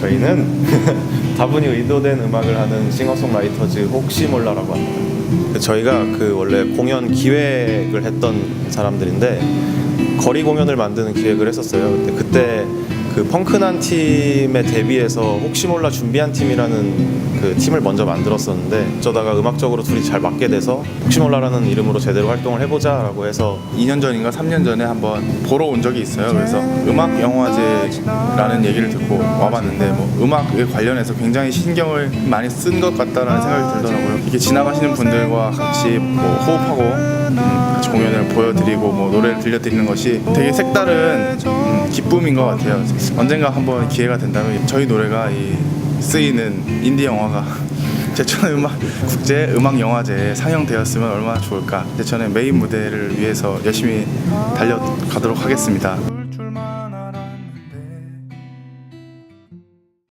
저희는 다분히 의도된 음악을 하는 싱어송라이터즈 혹시 몰라라고 합니다. 저희가 그 원래 공연 기획을 했던 사람들인데 거리 공연을 만드는 기획을 했었어요. 근데 그때 그 펑크난 팀에 대비해서 혹시 몰라 준비한 팀이라는 그 팀을 먼저 만들었었는데 어쩌다가 음악적으로 둘이 잘 맞게 돼서 혹시 몰라라는 이름으로 제대로 활동을 해보자라고 해서 2년 전인가 3년 전에 한번 보러 온 적이 있어요. 그래서 음악 영화제라는 얘기를 듣고 와봤는데 뭐 음악에 관련해서 굉장히 신경을 많이 쓴 것 같다라는 생각이 들더라고요. 이렇게 지나가시는 분들과 같이 뭐 호흡하고 공연을 보여드리고 뭐 노래를 들려드리는 것이 되게 색다른 음, 기쁨인 것 같아요. 언젠가 한번 기회가 된다면 저희 노래가 이 쓰이는 인디 영화가 제천의 음악 국제 음악 영화제에 상영되었으면 얼마나 좋을까. 제천의 메인 무대를 위해서 열심히 달려가도록 하겠습니다.